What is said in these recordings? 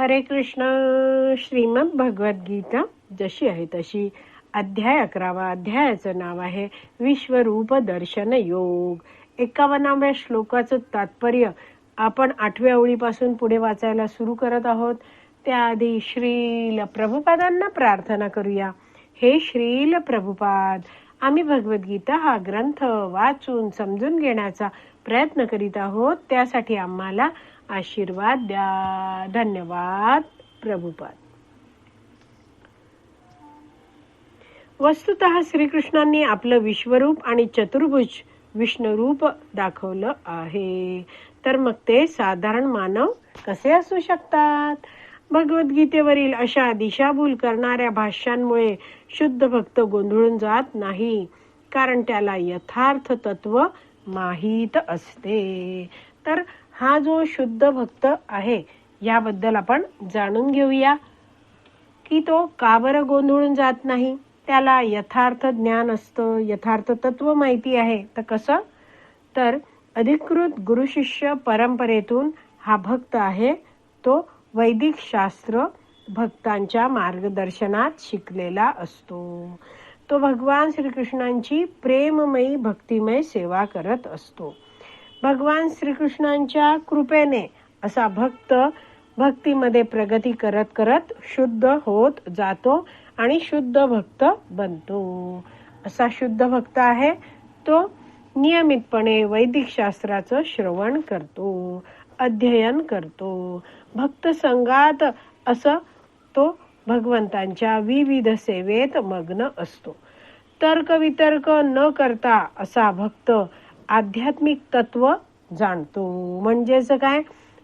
हरे कृष्ण श्रीमद भगवद्गीता जशी आहे तशी. अध्याय अकरावा अध्यायाचं नाव आहे विश्वरूप दर्शन योग. एकावन्नाव्या श्लोकाचं तात्पर्य आपण आठव्या ओळीपासून पुढे वाचायला सुरू करत आहोत. त्याआधी श्रील प्रभुपादांना प्रार्थना करूया. हे श्रील प्रभुपाद आम्ही भगवद्गीता हा ग्रंथ वाचून समजून घेण्याचा प्रयत्न करीत आहोत. त्यासाठी आम्हाला आशीर्वाद द्या. धन्यवाद. प्रभुपाद. वस्तुत श्रीकृष्णांनी आपलं विश्वरूप आणि चतुर्भुज विष्णुरूप दाखवलं आहे. तर मग ते साधारण मानव कसे असू शकतात? भगवद्गीतेवरील अशा दिशाभूल करणाऱ्या भाष्यांमुळे शुद्ध भक्त गोंधळून जात नाही. कारण त्याला यथार्थ तत्व माहीत असते. तर हा जो शुद्ध भक्त आहे याबद्दल आपण जाणून घेऊया. की तो का बरं गोंधळून जात नाही? त्याला यथार्थ ज्ञान असतं यथार्थ तत्व माहिती आहे. तर कसं? तर अधिकृत गुरुशिष्य परंपरेतून हा भक्त आहे. तो वैदिक शास्त्र भक्तांच्या मार्गदर्शनात शिकलेला असतो. तो भगवान श्रीकृष्णांची प्रेममयी भक्तिमय सेवा करत असतो. भगवान श्रीकृष्णांच्या कृपेने असा भक्त भक्तीमध्ये प्रगती करत करत शुद्ध होत जातो आणि शुद्ध भक्त बनतो. असा शुद्ध भक्त आहे तो नियमितपणे वैदिक शास्त्राचं श्रवण करतो अध्ययन करतो. भक्त संघात असं तो भगवंतांच्या विविध सेवेत मग्न असतो. तर्कवितर्क न करता असा भक्त आध्यात्मिक तत्व जाणतो. म्हणजेच काय?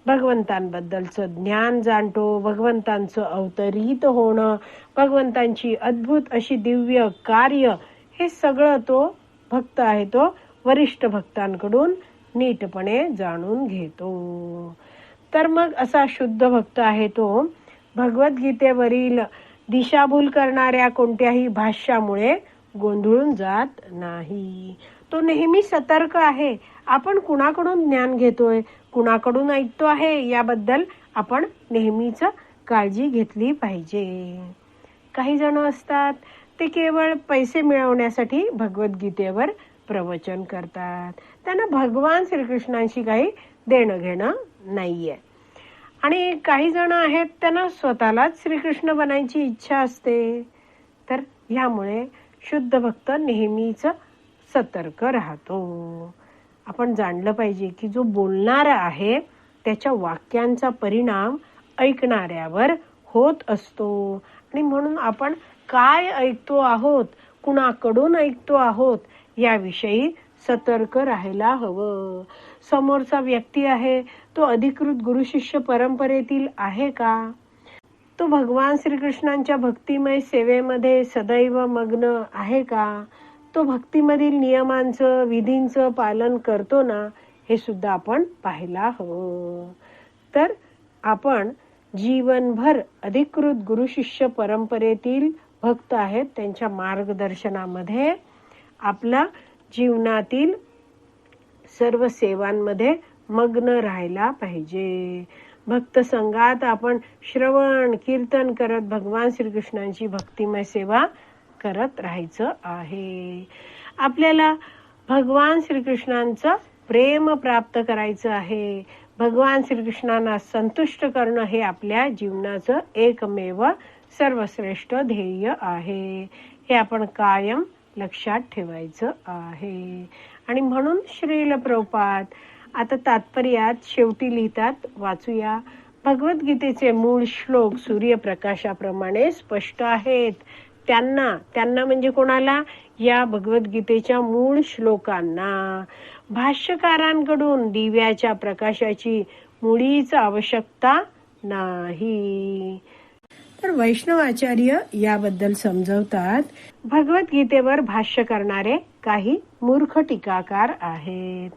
भगवंतांबद्दलचं ज्ञान जाणतो. भगवंतांचं अवतरित होणं भगवंतांची अद्भुत अशी दिव्य कार्य हे सगळं तो भक्त आहे तो वरिष्ठ भक्तांकडून नीटपणे जाणून घेतो. तर मग असा शुद्ध भक्त आहे तो भगवद्गीतेवरील दिशाभूल करणाऱ्या कोणत्याही भाष्यामुळे गोंधळून जात नाही. तो नेहमी सतर्क आहे. आपण कुणाकडून ज्ञान घेतोय कुणाकडून ऐकतो आहे याबद्दल आपण नेहमीच काळजी घेतली पाहिजे. काही जण असतात ते केवळ पैसे मिळवण्यासाठी भगवद्गीतेवर प्रवचन करतात. त्यांना भगवान श्रीकृष्णांशी काही देणं घेणं नाहीये. आणि काही जण आहेत त्यांना स्वतःलाच श्रीकृष्ण बनायची इच्छा असते. तर ह्यामुळे शुद्ध भक्त नेहमीच सतर्क राहतो. आपण जाणलं पाहिजे की जो बोलणारा आहे त्याच्या वाक्यांचा परिणाम ऐकणाऱ्यावर होत असतो. आणि म्हणून आपण काय ऐकतो आहोत कुणाकडून ऐकतो आहोत याविषयी सतर्क राहायला हवं. समोरचा व्यक्ती आहे तो अधिकृत गुरु शिष्य परंपरेतील आहे का? तो भगवान श्रीकृष्णांच्या भक्तिमय सेवेमध्ये सदैव मग्न आहे का? तो भक्तीमधील नियमांचं विधींचं पालन करतो ना हे सुद्धा आपण पाहायला हवं. तर आपण जीवनभर अधिकृत गुरु शिष्य परंपरेतील भक्त आहेत त्यांच्या मार्गदर्शनामध्ये आपला जीवनातील सर्व सेवांमध्ये मग्न राहायला पाहिजे. भक्त संघात आपण श्रवण कीर्तन करत भगवान श्रीकृष्णांची भक्तिमय सेवा करत राहायचं आहे. आपल्याला भगवान श्रीकृष्णांचं प्रेम प्राप्त करायचं आहे. भगवान श्रीकृष्णांना संतुष्ट करणं हे आपल्या जीवनाचं एकमेव सर्वश्रेष्ठ ध्येय आहे. हे आपण कायम लक्षात ठेवायचं आहे. आणि म्हणून श्रील प्रभुपाद आता तात्पर्यात शेवटी लिहितात वाचूया. भगवद्गीतेचे मूळ श्लोक सूर्यप्रकाशाप्रमाणे स्पष्ट आहेत. त्यांना त्यांना म्हणजे कोणाला? या भगवद्गीतेच्या मूळ श्लोकांना. भाष्यकारांकडून दिव्याच्या प्रकाशाची मुळीच आवश्यकता नाही. तर वैष्णवाचार्य याबद्दल समजवतात भगवद्गीतेवर भाष्य करणारे काही मूर्ख टीकाकार आहेत.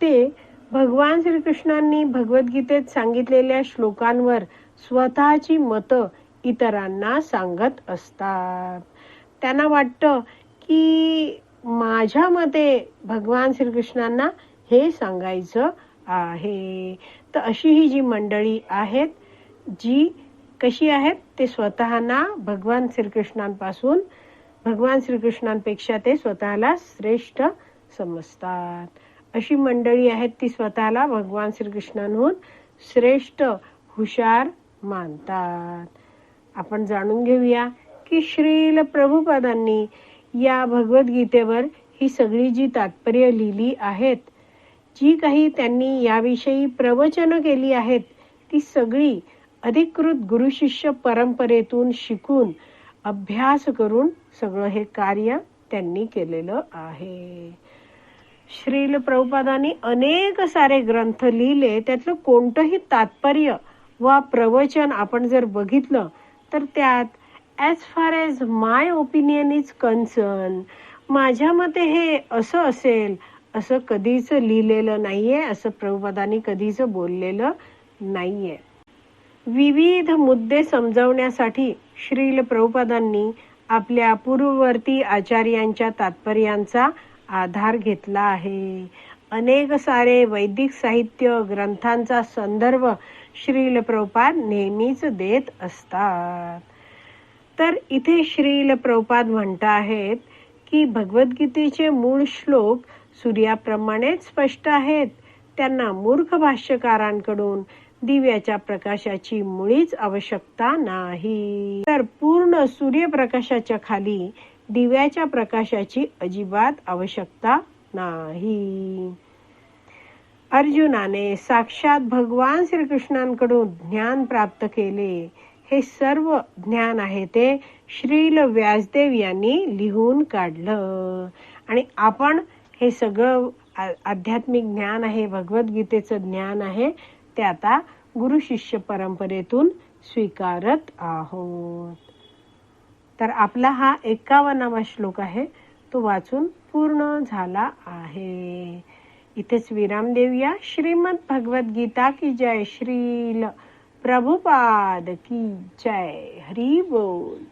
ते भगवान श्रीकृष्णांनी भगवद्गीतेत सांगितलेल्या श्लोकांवर स्वतःची मतं इतरांना सांगत असतात. त्यांना वाटतं की माझ्या मते भगवान श्रीकृष्णांना हे सांगायचं आहे. तर अशी ही जी मंडळी आहेत जी कशी आहेत ते स्वतःना भगवान श्रीकृष्णांपासून भगवान श्रीकृष्णांपेक्षा ते स्वतःला श्रेष्ठ समजतात. अशी मंडळी आहेत ती स्वतःला भगवान श्रीकृष्णांहून श्रेष्ठ हुशार मानतात. आपण जाणून घेऊया की श्रील प्रभुपादांनी या भगवद्गीतेवर ही सगळी जी तात्पर्य लिहिली आहेत जी काही त्यांनी याविषयी प्रवचन केली आहेत ती सगळी अधिकृत गुरुशिष्य परंपरेतून शिकून अभ्यास करून सगळं हे कार्य त्यांनी केलेलं आहे. श्रील प्रभुपादांनी अनेक सारे ग्रंथ लिहिले. त्यातलं कोणतंही तात्पर्य वा प्रवचन आपण जर बघितलं तर त्यात as far as my opinion is concern माझ्या मते हे असं असेल असं कधीच लिहिलेलं नाहीये असं प्रभुपादांनी कधीच बोललेलं नाहीये. विविध मुद्दे समजवण्यासाठी श्रील प्रभुपदांनी आपल्या पूर्ववर्ती आचार्यांच्या तात्पर्यांचा आधार घेतला आहे. अनेक सारे वैदिक साहित्य ग्रंथांचा संदर्भ श्रील प्रभुपाद नेहमीच देत असतात. तर इथे श्रील प्रभुपाद म्हणत आहेत की भगवद्गीतेचे मूळ श्लोक सूर्याप्रमाणेच स्पष्ट आहेत. त्यांना मूर्ख भाष्यकारांकडून दिव्याच्या प्रकाशाची मुळीच आवश्यकता नाही. तर पूर्ण सूर्यप्रकाशाच्या खाली दिव्याच्या प्रकाशाची अजिबात आवश्यकता नाही. अर्जुनाने साक्षात भगवान श्रीकृष्णांकडून ज्ञान प्राप्त केले. हे सर्व ज्ञान आहे ते श्रील व्यासदेव यांनी लिहून काढलं. आणि आपण हे सगळं आध्यात्मिक ज्ञान आहे भगवद्गीतेचं ज्ञान आहे ते आता गुरु शिष्य परंपरेतून स्वीकारत आहोत. तर आपला हा एकावन्नावा श्लोक आहे तो वाचून पूर्ण झाला आहे. इथेच विराम देऊया. श्रीमद गीता की जय श्रील. प्रभुपाद की जय. हरी बोल.